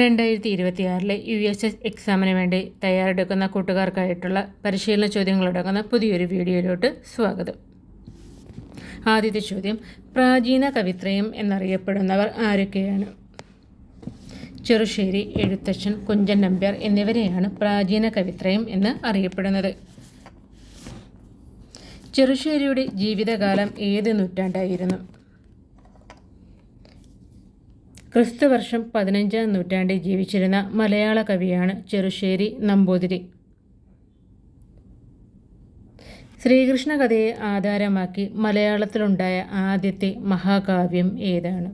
രണ്ടായിരത്തി ഇരുപത്തിയാറിലെ U S S എക്സാമിന് വേണ്ടി തയ്യാറെടുക്കുന്ന കൂട്ടുകാർക്കായിട്ടുള്ള പരിശീലന ചോദ്യങ്ങളടങ്ങുന്ന പുതിയൊരു വീഡിയോയിലോട്ട് സ്വാഗതം. ആദ്യത്തെ ചോദ്യം പ്രാചീന കവിത്രയം എന്നറിയപ്പെടുന്നവർ ആരൊക്കെയാണ്? ചെറുശ്ശേരി എഴുത്തച്ഛൻ കുഞ്ചൻ നമ്പ്യാർ എന്നിവരെയാണ് പ്രാചീന കവിത്രയം എന്ന് അറിയപ്പെടുന്നത്. ചെറുശ്ശേരിയുടെ ജീവിതകാലം ഏത് നൂറ്റാണ്ടായിരുന്നു? ക്രിസ്തുവർഷം പതിനഞ്ചാം നൂറ്റാണ്ടിൽ ജീവിച്ചിരുന്ന മലയാള കവിയാണ് ചെറുശ്ശേരി നമ്പൂതിരി. ശ്രീകൃഷ്ണ കഥയെ ആധാരമാക്കി മലയാളത്തിലുണ്ടായ ആദ്യത്തെ മഹാകാവ്യം ഏതാണ്?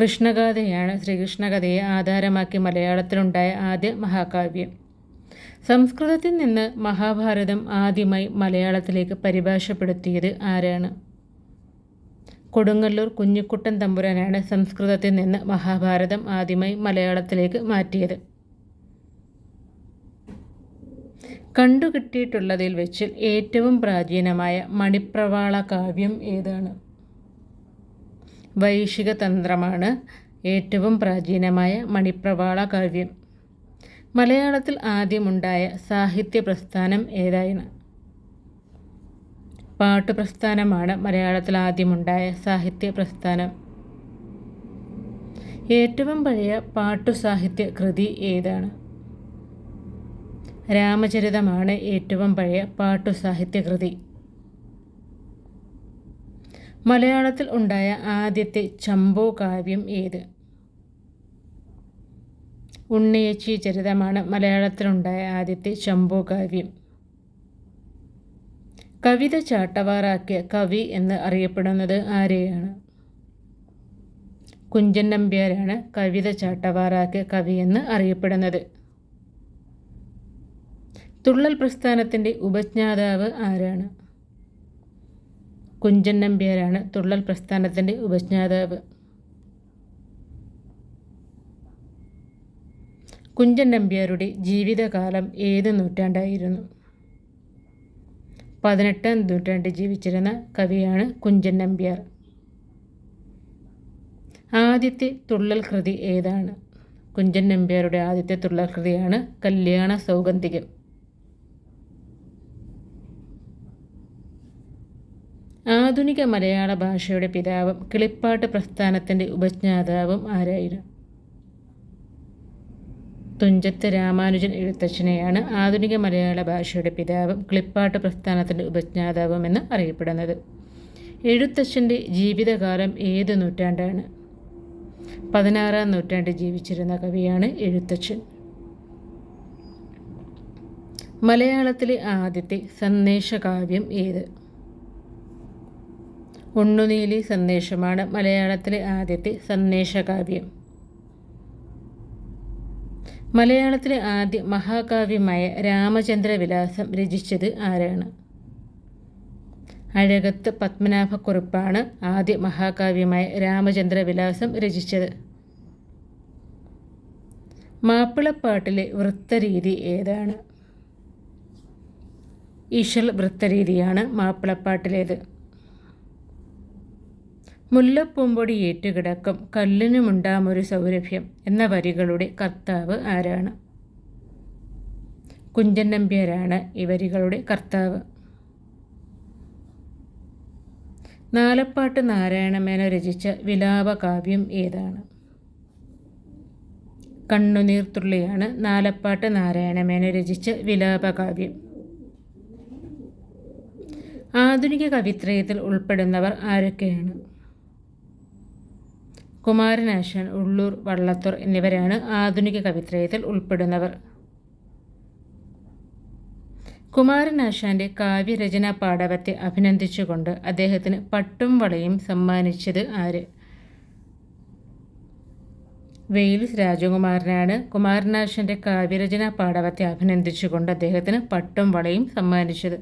കൃഷ്ണഗാഥയാണ് ശ്രീകൃഷ്ണകഥയെ ആധാരമാക്കി മലയാളത്തിലുണ്ടായ ആദ്യ മഹാകാവ്യം. സംസ്കൃതത്തിൽ നിന്ന് മഹാഭാരതം ആദ്യമായി മലയാളത്തിലേക്ക് പരിഭാഷപ്പെടുത്തിയത് ആരാണ്? കൊടുങ്ങല്ലൂർ കുഞ്ഞിക്കുട്ടൻ തമ്പുരാനാണ് സംസ്കൃതത്തിൽ നിന്ന് മഹാഭാരതം ആദ്യമായി മലയാളത്തിലേക്ക് മാറ്റിയത്. കണ്ടുകിട്ടിയിട്ടുള്ളതിൽ വെച്ച് ഏറ്റവും പ്രാചീനമായ മണിപ്രവാള കാവ്യം ഏതാണ്? വൈശിക തന്ത്രമാണ് ഏറ്റവും പ്രാചീനമായ മണിപ്രവാള കാവ്യം. മലയാളത്തിൽ ആദ്യമുണ്ടായ സാഹിത്യ പ്രസ്ഥാനം ഏതായിരുന്നു പാട്ട് പ്രസ്ഥാനമാണ് മലയാളത്തിൽ ആദ്യമുണ്ടായ സാഹിത്യ പ്രസ്ഥാനം ഏറ്റവും പഴയ പാട്ടു സാഹിത്യ കൃതി ഏതാണ്? രാമചരിതമാണ് ഏറ്റവും പഴയ പാട്ടു സാഹിത്യ കൃതി. മലയാളത്തിൽ ഉണ്ടായ ആദ്യത്തെ ചമ്പോ കാവ്യം ഏത്? ഉണ്ണിയച്ചി ചരിതമാണ് മലയാളത്തിലുണ്ടായ ആദ്യത്തെ ചമ്പോ കാവ്യം. കവിത ചാട്ടവാറാക്കിയ കവി എന്ന് അറിയപ്പെടുന്നത് ആരെയാണ്? കുഞ്ചൻ നമ്പ്യാരാണ് കവിത ചാട്ടവാറാക്കിയ കവി എന്ന് അറിയപ്പെടുന്നത്. തുള്ളൽ പ്രസ്ഥാനത്തിന്റെ ഉപജ്ഞാതാവ് ആരാണ്? കുഞ്ചൻ നമ്പ്യാരാണ് തുള്ളൽ പ്രസ്ഥാനത്തിന്റെ ഉപജ്ഞാതാവ്. കുഞ്ചൻ നമ്പ്യാരുടെ ജീവിതകാലം ഏത് നൂറ്റാണ്ടായിരുന്നു? പതിനെട്ടാം നൂറ്റാണ്ടിൽ ജീവിച്ചിരുന്ന കവിയാണ് കുഞ്ചൻ നമ്പ്യാർ. ആദ്യത്തെ തുള്ളൽ കൃതി ഏതാണ്? കുഞ്ചൻ നമ്പ്യാരുടെ ആദ്യത്തെ തുള്ളൽ കൃതിയാണ് കല്യാണ സൗഗന്ധികം. ആധുനിക മലയാള ഭാഷയുടെ പിതാവും കിളിപ്പാട്ട് പ്രസ്ഥാനത്തിന്റെ ഉപജ്ഞാതാവും ആരായിരുന്നു? തുഞ്ചത്ത് രാമാനുജൻ എഴുത്തച്ഛനെയാണ് ആധുനിക മലയാള ഭാഷയുടെ പിതാവും ക്ലിപ്പാട്ട് പ്രസ്ഥാനത്തിന്റെ ഉപജ്ഞാതാവും എന്ന് അറിയപ്പെടുന്നത്. എഴുത്തച്ഛന്റെ ജീവിതകാലം ഏത് നൂറ്റാണ്ടാണ്? പതിനാറാം നൂറ്റാണ്ടിൽ ജീവിച്ചിരുന്ന കവിയാണ് എഴുത്തച്ഛൻ. മലയാളത്തിലെ ആദ്യത്തെ സന്ദേശകാവ്യം ഏത്? ഉണ്ണുനീലി സന്ദേശമാണ് മലയാളത്തിലെ ആദ്യത്തെ സന്ദേശകാവ്യം. മലയാളത്തിലെ ആദ്യ മഹാകാവ്യമായ രാമചന്ദ്രവിലാസം രചിച്ചത് ആരാണ്? അഴകത്ത് പത്മനാഭക്കുറിപ്പാണ് ആദ്യ മഹാകാവ്യമായ രാമചന്ദ്രവിലാസം രചിച്ചത്. മാപ്പിളപ്പാട്ടിലെ വൃത്തരീതി ഏതാണ്? ഈശ്വർ വൃത്തരീതിയാണ് മാപ്പിളപ്പാട്ടിലേത്. മുല്ലപ്പൂമ്പൊടി ഏറ്റുകിടക്കും. കല്ലിനുമുണ്ടാമൊരു സൗരഭ്യം എന്ന വരികളുടെ കർത്താവ് ആരാണ്? കുഞ്ചൻ നമ്പ്യാരാണ് ഈ വരികളുടെ കർത്താവ്. നാലപ്പാട്ട് നാരായണമേന രചിച്ച വിലാപകാവ്യം ഏതാണ്? കണ്ണുനീർത്തുള്ളിയാണ് നാലപ്പാട്ട് നാരായണമേന രചിച്ച വിലാപകാവ്യം. ആധുനിക കവിത്രയത്തിൽ ഉൾപ്പെടുന്നവർ ആരൊക്കെയാണ്? കുമാരനാശാൻ ഉള്ളൂർ വള്ളത്തൂർ എന്നിവരാണ് ആധുനിക കവിത്രയത്തിൽ ഉൾപ്പെടുന്നവർ. കുമാരനാശാന്റെ കാവ്യരചനാ പാടവത്തെ അഭിനന്ദിച്ചുകൊണ്ട് അദ്ദേഹത്തിന് പട്ടും വളയും സമ്മാനിച്ചത് ആര്? വെയിൽസ് രാജകുമാരനാണ്. കുമാരനാശന്റെ കാവ്യരചനാ പാടവത്തെ അഭിനന്ദിച്ചുകൊണ്ട് അദ്ദേഹത്തിന് പട്ടും വളയും സമ്മാനിച്ചത്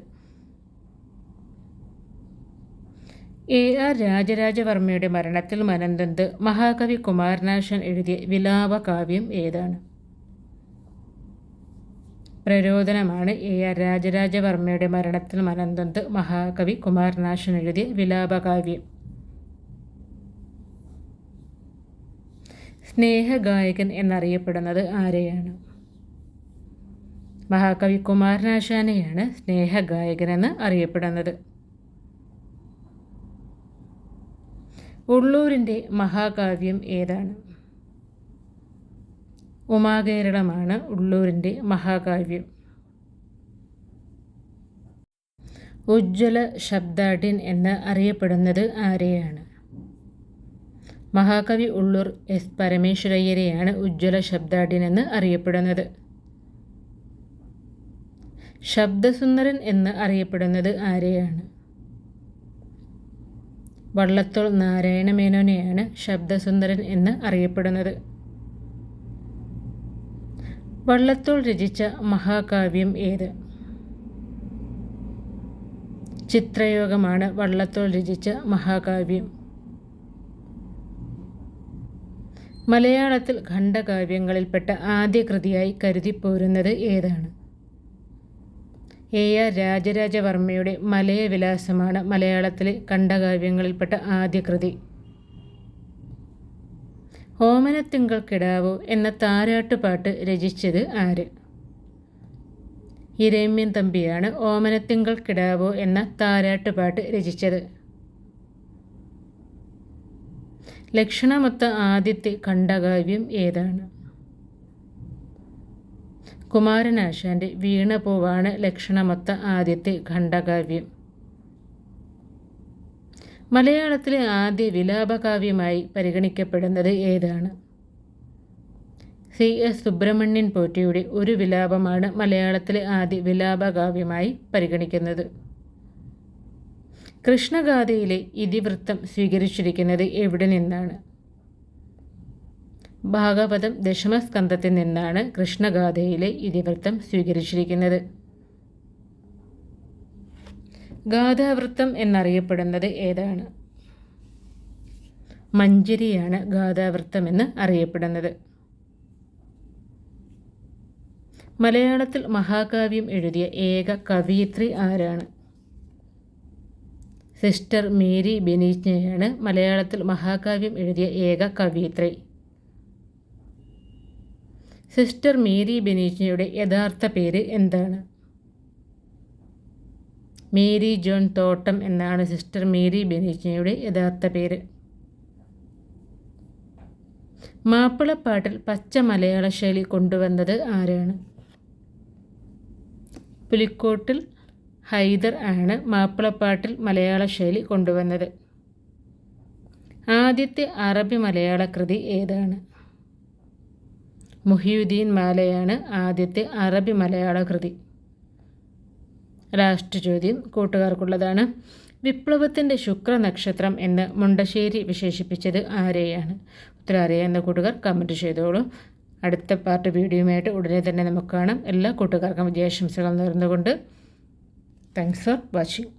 എ ആർ രാജരാജവർമ്മയുടെ മരണത്തിൽ മനന്തന്ത് മഹാകവി കുമാരനാശൻ എഴുതിയ വിലാപ കാവ്യം ഏതാണ്? പ്രരോദനമാണ് എ ആർ രാജരാജവർമ്മയുടെ മരണത്തിൽ മനന്തന്ത് മഹാകവി കുമാരനാശൻ എഴുതിയ വിലാപകാവ്യം. സ്നേഹഗായകൻ എന്നറിയപ്പെടുന്നത് ആരെയാണ്? മഹാകവി കുമാരനാശാനെയാണ് സ്നേഹഗായകനെന്ന് അറിയപ്പെടുന്നത്. ഉള്ളൂരിന്റെ മഹാകാവ്യം ഏതാണ്? ഉമാകേരളമാണ് ഉള്ളൂരിന്റെ മഹാകാവ്യം. ഉജ്ജ്വല ശബ്ദാഢ്യൻ എന്ന് അറിയപ്പെടുന്നത് ആരെയാണ്? മഹാകവി ഉള്ളൂർ എസ് പരമേശ്വരയ്യരെയാണ് ഉജ്ജ്വല ശബ്ദാഢ്യൻ എന്ന് അറിയപ്പെടുന്നത്. ശബ്ദസുന്ദരൻ എന്ന് അറിയപ്പെടുന്നത് ആരെയാണ്? വള്ളത്തോൾ നാരായണ മേനോനെയാണ് ശബ്ദസുന്ദരൻ എന്ന് അറിയപ്പെടുന്നത്. വള്ളത്തോൾ രചിച്ച മഹാകാവ്യം ഏത്? ചിത്രയോഗമാണ് വള്ളത്തോൾ രചിച്ച മഹാകാവ്യം. മലയാളത്തിൽ ഖണ്ഡകാവ്യങ്ങളിൽപ്പെട്ട ആദ്യ കൃതിയായി കരുതിപ്പോരുന്നത് ഏതാണ്? എ ആർ രാജരാജവർമ്മയുടെ മലയവിലാസമാണ് മലയാളത്തിലെ ഖണ്ഡകാവ്യങ്ങളിൽപ്പെട്ട ആദ്യ കൃതി. ഓമനത്തിങ്കൾ കിടാവോ എന്ന താരാട്ടുപാട്ട് രചിച്ചത് ആര്? ഇരമ്യൻ തമ്പിയാണ് ഓമനത്തിങ്കൾ കിടാവോ എന്ന താരാട്ടുപാട്ട് രചിച്ചത്. ലക്ഷണമൊത്ത ആദ്യത്തെ ഖണ്ഡകാവ്യം ഏതാണ്? കുമാരനാശാന്റെ വീണപൂവാണ് ലക്ഷണമൊത്ത ആദ്യത്തെ ഖണ്ഡകാവ്യം. മലയാളത്തിലെ ആദ്യ വിലാപകാവ്യമായി പരിഗണിക്കപ്പെടുന്നത് ഏതാണ്? സി. എസ്. സുബ്രഹ്മണ്യൻ പോറ്റിയുടെ ഒരു വിലാപമാണ് മലയാളത്തിലെ ആദ്യ വിലാപകാവ്യമായി പരിഗണിക്കുന്നത്. കൃഷ്ണഗാഥയിലെ ഇതിവൃത്തം സ്വീകരിച്ചിരിക്കുന്നത് എവിടെ നിന്നാണ്? ഭാഗവതം ദശമസ്കന്ധത്തിൽ നിന്നാണ് കൃഷ്ണഗാഥയിലെ ഇതിവൃത്തം സ്വീകരിച്ചിരിക്കുന്നത്. ഗാഥാവൃത്തം എന്നറിയപ്പെടുന്നത് ഏതാണ്? മഞ്ചരിയാണ് ഗാഥാവൃത്തം എന്ന് അറിയപ്പെടുന്നത്. മലയാളത്തിൽ മഹാകാവ്യം എഴുതിയ ഏക കവയിത്രി ആരാണ്? സിസ്റ്റർ മേരി ബെനീജ്ഞയാണ് മലയാളത്തിൽ മഹാകാവ്യം എഴുതിയ ഏക കവയിത്രി. സിസ്റ്റർ മേരി ബെനീജ്ഞയുടെ യഥാർത്ഥ പേര് എന്താണ്? മേരി ജോൺ തോട്ടം എന്നാണ് സിസ്റ്റർ മേരി ബെനീജ്ഞയുടെ യഥാർത്ഥ പേര്. മാപ്പിളപ്പാട്ടിൽ പച്ച മലയാള ശൈലി കൊണ്ടുവന്നത് ആരാണ്? പുലിക്കോട്ടിൽ ഹൈദർ ആണ് മാപ്പിളപ്പാട്ടിൽ മലയാള ശൈലി കൊണ്ടുവന്നത്. ആദ്യത്തെ അറബി മലയാള കൃതി ഏതാണ്? മുഹിയുദ്ദീൻ മാലയാണ് ആദ്യത്തെ അറബി മലയാള കൃതി. ലാസ്റ്റ് ചോദ്യം കൂട്ടുകാർക്കുള്ളതാണ്. വിപ്ലവത്തിന്റെ ശുക്ര നക്ഷത്രം എന്ന് മുണ്ടശ്ശേരി വിശേഷിപ്പിച്ചത് ആരെയാണ്? ഉത്തരം അറിയാവുന്ന കൂട്ടുകാർ കമന്റ് ചെയ്തോളൂ. അടുത്ത പാർട്ട് വീഡിയോയുമായിട്ട് ഉടനെ തന്നെ നമുക്ക് കാണാം. എല്ലാ കൂട്ടുകാർക്കും വിജയാശംസകൾ നേർന്നുകൊണ്ട്. Thanks for watching